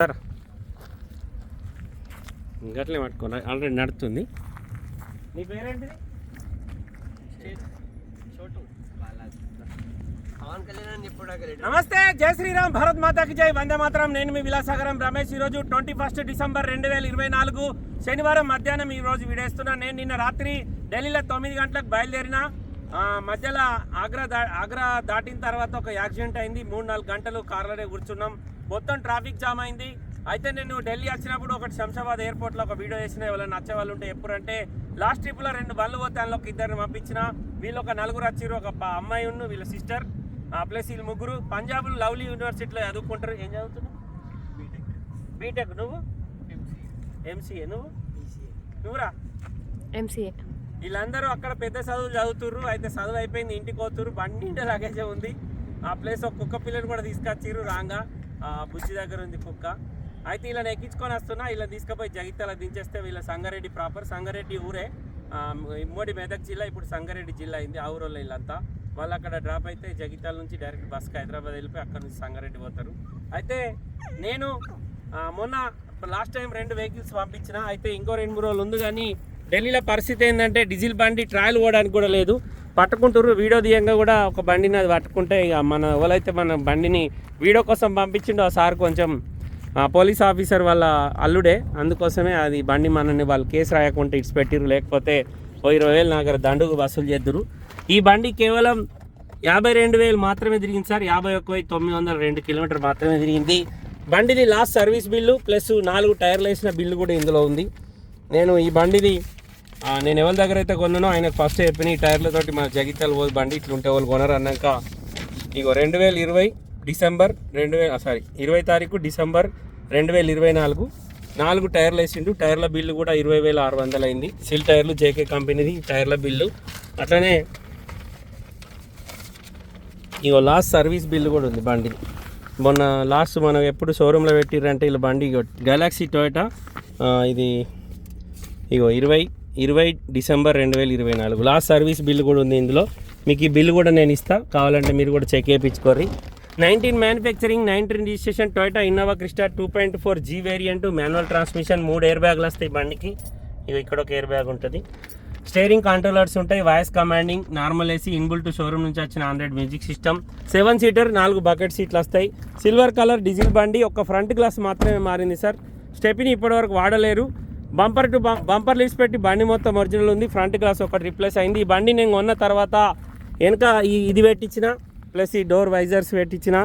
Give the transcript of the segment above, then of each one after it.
Sir. గట్లే పట్టుకోండి. Already నడుతుంది. నీ పేరేంటిది? పవన్ కళ్యాణ్ ఇప్పుడు నమస్తే జై శ్రీరామ్. భారత్ మాతాకి జై. వందే మాతరం. నేను మీ విలాసాగరం రమేష్. ఈరోజు ట్వంటీ ఫస్ట్ డిసెంబర్ రెండు వేల ఇరవై నాలుగు శనివారం మధ్యాహ్నం ఈ రోజు వీడేస్తున్నా. నేను నిన్న రాత్రి ఢిల్లీలో తొమ్మిది గంటలకు బయలుదేరిన. మధ్యలో ఆగ్రా దా ఆగ్రా దాటిన తర్వాత ఒక యాక్సిడెంట్ అయింది. మూడు నాలుగు గంటలు కార్లోనే కూర్చున్నాం. మొత్తం ట్రాఫిక్ జామ్ అయింది. అయితే నేను ఢిల్లీ వచ్చినప్పుడు ఒకటి శంషాబాద్ ఎయిర్పోర్ట్లో ఒక వీడియో వేసిన ఎవరైనా నచ్చే వాళ్ళు ఉంటే ఎప్పుడంటే లాస్ట్ ట్రిప్లో రెండు బళ్ళు పోతే అందులో ఒక ఇద్దరిని పంపించిన. వీళ్ళు ఒక నలుగురు వచ్చిర్రు ఒక అమ్మాయి ఉన్న వీళ్ళ సిస్టర్ ప్లస్ వీళ్ళు ముగ్గురు. పంజాబ్ లవ్లీ యూనివర్సిటీలో చదువుకుంటారు. ఏం చదువుతున్నావు? బీటెక్ నువ్వు? ఎంసీఏ నువ్వు? నువ్వురా? ఎంసీఏ వీళ్ళందరూ అక్కడ పెద్ద చదువులు చదువుతుర్రు. అయితే చదువు అయిపోయింది ఇంటికి పోతుర్రు. బండి లగేజే ఉంది. ఆ ప్లేస్ ఒక కుక్క పిల్లని కూడా తీసుకొచ్చిర్రు రాంగా. ఆ బుజ్జి దగ్గర ఉంది కుక్క. అయితే వీళ్ళని ఎక్కించుకొని వస్తున్నా ఇలా తీసుకుపోయి జగిత్యాల దించేస్తే వీళ్ళ సంగారెడ్డి ప్రాపర్. సంగారెడ్డి ఊరే. ఇమ్మడి మెదక్ జిల్లా ఇప్పుడు సంగారెడ్డి జిల్లా అయింది ఆ ఊరోళ్ళు వీళ్ళంతా వాళ్ళు అక్కడ డ్రాప్ అయితే జగిత్యాల నుంచి డైరెక్ట్ బస్కి హైదరాబాద్ వెళ్ళిపోయి అక్కడ నుంచి సంగారెడ్డి పోతారు. అయితే నేను మొన్న లాస్ట్ టైం రెండు వెహికల్స్ పంపించిన. అయితే ఇంకో రెండు మూడు రోజులు ఉంది కానీ ఢిల్లీలో పరిస్థితి ఏంటంటే డీజిల్ బండి ట్రయల్ పోవడానికి కూడా లేదు. పట్టుకుంటారు వీడియో తీయంగా కూడా ఒక బండిని అది పట్టుకుంటే ఇక మన ఎవరైతే మన బండిని వీడియో కోసం పంపించిండో ఆ సార్ కొంచెం ఆ, పోలీస్ ఆఫీసర్ వాళ్ళ అల్లుడే. అందుకోసమే అది బండి మనని వాళ్ళు కేసు రాయకుంటే ఇట్స్ పెట్టిరు లేకపోతే ఓ ఇరవై వేలు నా దగ్గర దండుకు వసూలు చేద్దరు. ఈ బండి కేవలం యాభై రెండు వేలు మాత్రమే తిరిగింది సార్. యాభై ఒక్క వెయ్యి తొమ్మిది వందల రెండు కిలోమీటర్ మాత్రమే తిరిగింది. బండిది లాస్ట్ సర్వీస్ బిల్లు ప్లస్ నాలుగు టైర్లు వేసిన బిల్లు కూడా ఇందులో ఉంది. నేను ఈ బండిది నేను ఎవరి దగ్గర అయితే కొన్నానో ఆయనకు ఫస్ట్ చెప్పిన ఈ టైర్లతోటి మన జగిత్యాల పోదు బండి ఇట్లుంటే వాళ్ళు కొనరు అన్నాక ఇగో రెండు వేల ఇరవై డిసెంబర్ రెండు వేల సారీ ఇరవై తారీఖు డిసెంబర్ రెండు వేల ఇరవై నాలుగు నాలుగు టైర్లు వేసిండు. టైర్ల బిల్లు కూడా ఇరవై వేల ఆరు వందలు అయింది. సిల్ టైర్లు జేకే కంపెనీది టైర్ల బిల్లు. అట్లనే ఇగో లాస్ట్ సర్వీస్ బిల్లు కూడా ఉంది బండి. మొన్న లాస్ట్ మనం ఎప్పుడు షోరూంలో పెట్టిర్రంటే ఇలా బండి ఇగో గెలాక్సీ టొయోటా ఇది ఇగో ఇరవై ఇరవై డిసెంబర్ రెండు వేల ఇరవై నాలుగు. లాస్ట్ సర్వీస్ బిల్లు కూడా ఉంది ఇందులో. మీకు ఈ బిల్లు కూడా నేను ఇస్తా. కావాలంటే మీరు కూడా check చేయించుకోర్రి. Nineteen manufacturing nineteen registration Toyota Innova Crysta two point four G variant manual transmission మూడు ఎయిర్ బ్యాగ్లు వస్తాయి బండికి. ఇవి ఇక్కడ ఒక ఎయిర్ బ్యాగ్ ఉంటుంది. స్టేరింగ్ కంట్రోలర్స్ ఉంటాయి. Voice commanding normal AC inbuilt showroom నుంచి వచ్చిన Android music system seven seater నాలుగు బకెట్ సీట్లు వస్తాయి. సిల్వర్ కలర్ డీజిల్ బండి ఒక ఫ్రంట్ గ్లాస్ మాత్రమే మారింది సార్ స్టెపిని ఇప్పటివరకు వాడలేరు. బంపర్ టు బంపర్ లీడ్స్ పెట్టి బండి మొత్తం ఒరిజినల్ ఉంది. ఫ్రంట్ గ్లాస్ ఒకటి రిప్లేస్ అయింది. ఈ బండి నేను కొన్న తర్వాత వెనక ఈ ఇది పెట్టించిన ప్లస్ ఈ డోర్ వైజర్స్ పెట్టించిన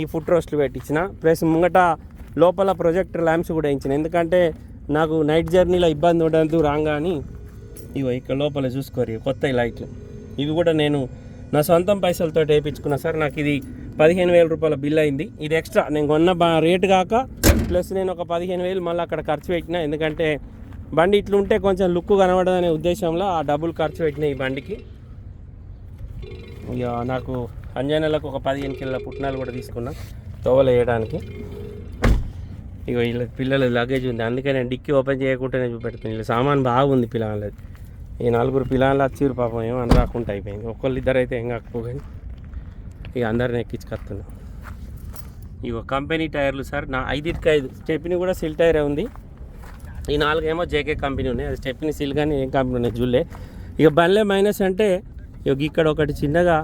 ఈ ఫుట్ రోస్ట్లు పెట్టించిన ప్లస్ ముంగట లోపల ప్రొజెక్టర్ ల్యాంప్స్ కూడా వేయించిన. ఎందుకంటే నాకు నైట్ జర్నీలో ఇబ్బంది ఉండదు రాగా అని ఇక్కడ లోపల చూసుకోరు కొత్త లైట్లు. ఇవి కూడా నేను నా సొంతం పైసలతో వేయించుకున్నా. సార్ నాకు ఇది పదిహేను వేల రూపాయల బిల్ అయింది. ఇది ఎక్స్ట్రా. నేను కొన్న బా రేటు కాక ప్లస్ నేను ఒక పదిహేను వేలు మళ్ళీ అక్కడ ఖర్చు పెట్టిన. ఎందుకంటే బండి ఇట్లుంటే కొంచెం లుక్ కనబడదనే ఉద్దేశంలో ఆ డబ్బులు ఖర్చు పెట్టిన ఈ బండికి. ఇక నాకు అంజనలకు ఒక పదిహేను కిలోల పుట్నాలు కూడా తీసుకున్నా తోవలు వేయడానికి. ఇక వీళ్ళ పిల్లల లగేజ్ ఉంది. అందుకే నేను డిక్కీ ఓపెన్ చేయకుండానే చూపెడుతున్నాను వీళ్ళ సామాన్ బాగుంది పిల్లలది. ఈ నలుగురు పిల్లలు వచ్చిరు పాపం ఏమని అని రాకుండా అయిపోయింది. ఒకళ్ళు ఇద్దరు అయితే ఏం కాకపోగాని ఇక అందరిని ఎక్కించుకొస్తున్నాం. ఇగో కంపెనీ టైర్లు సార్. నా ఐదుకి ఐదు. స్టెప్ని కూడా సిల్ టైరే ఉంది. ఈ నాలుగేమో జేకే కంపెనీ ఉన్నాయి. అది స్టెప్ని సిల్ కానీ ఏం కంపెనీ ఉన్నాయి జూలే ఇక బండ్లే మైనస్ అంటే ఇక ఇక్కడ ఒకటి చిన్నగా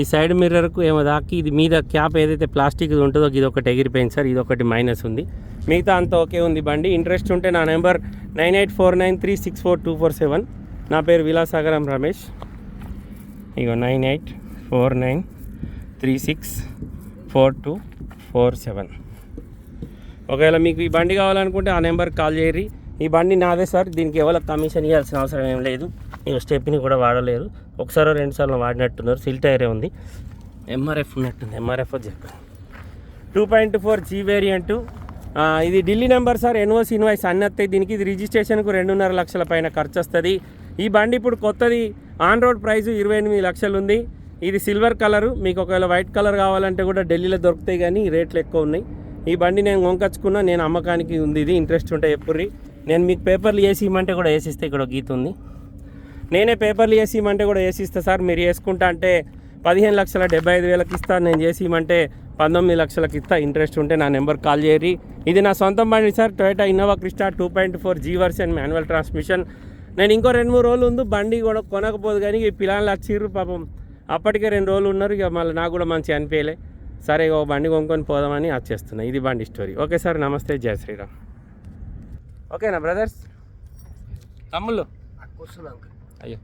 ఈ సైడ్ మిర్రర్కు ఏమో దాకి ఇది మీద క్యాప్ ఏదైతే ప్లాస్టిక్ ఉంటుందో ఇది ఒకటి ఎగిరిపోయింది సార్. ఇది ఒకటి మైనస్ ఉంది. మిగతా అంతా ఓకే ఉంది బండి. ఇంట్రెస్ట్ ఉంటే నా number nine eight four nine three six four two four seven. నా పేరు విలాసాగరం రమేష్. ఇగో nine eight four nine three six four two four seven. ఒకవేళ మీకు ఈ బండి కావాలనుకుంటే ఆ నెంబర్కి కాల్ చేయరి ఈ బండి నాదే సార్ దీనికి ఎవరు కమిషన్ ఇవ్వాల్సిన అవసరం ఏం లేదు. ఇక స్టెప్ని కూడా వాడలేదు ఒకసారి రెండు సార్లు వాడినట్టున్నారు. సిల్ టైరే ఉంది. ఎంఆర్ఎఫ్ ఉన్నట్టుంది. ఎంఆర్ఎఫ్ చెప్పాను two point four G variant ఇది ఢిల్లీ నెంబర్ సార్. ఎన్ఓస్ ఇన్వాయిస్ అన్ని వస్తాయి దీనికి ఇది రిజిస్ట్రేషన్కు రెండున్నర లక్షల పైన ఖర్చు వస్తుంది ఈ బండి ఇప్పుడు కొత్తది. ఆన్ రోడ్ ప్రైస్ ఇరవై ఎనిమిది లక్షలు ఉంది ఇది సిల్వర్ కలరు. మీకు ఒకవేళ వైట్ కలర్ కావాలంటే కూడా ఢిల్లీలో దొరుకుతాయి కానీ రేట్లు ఎక్కువ ఉన్నాయి. ఈ బండి నేను వంకచ్చుకున్నా నేను అమ్మకానికి ఉంది. ఇది ఇంట్రెస్ట్ ఉంటే ఎప్పుర్రి. నేను మీకు పేపర్లు వేసి ఇమ్మంటే కూడా వేసిస్తే ఇక్కడ గీత ఉంది. నేనే పేపర్లు వేసి ఇమ్మంటే కూడా వేసిస్తా సార్. మీరు వేసుకుంటా అంటే పదిహేను లక్షల డెబ్బై ఐదు వేలకు ఇస్తాను నేను చేసి ఇమ్మంటే పంతొమ్మిది లక్షలకి ఇస్తా. ఇంట్రెస్ట్ ఉంటే నా నెంబర్ కాల్ చేయరి ఇది నా సొంతం బండి sir. Toyota Innova Crysta two point four G version manual transmission నేను ఇంకో రెండు మూడు రోజులు ఉంది బండి కూడా కొనకపోదు కానీ ఈ పిల్లలు వచ్చిర్రు పాపం. అప్పటికే రెండు రోజులు ఉన్నారు ఇక మళ్ళీ నాకు కూడా మంచి అనిపించలే. సరే ఒక బండి కొనుక్కొని పోదామని వచ్చేస్తున్నా. ఇది బండి స్టోరీ. ఓకే సార్ నమస్తే. జయ శ్రీరామ్. ఓకేనా బ్రదర్స్? తమ్ముళ్ళు? అయ్యో.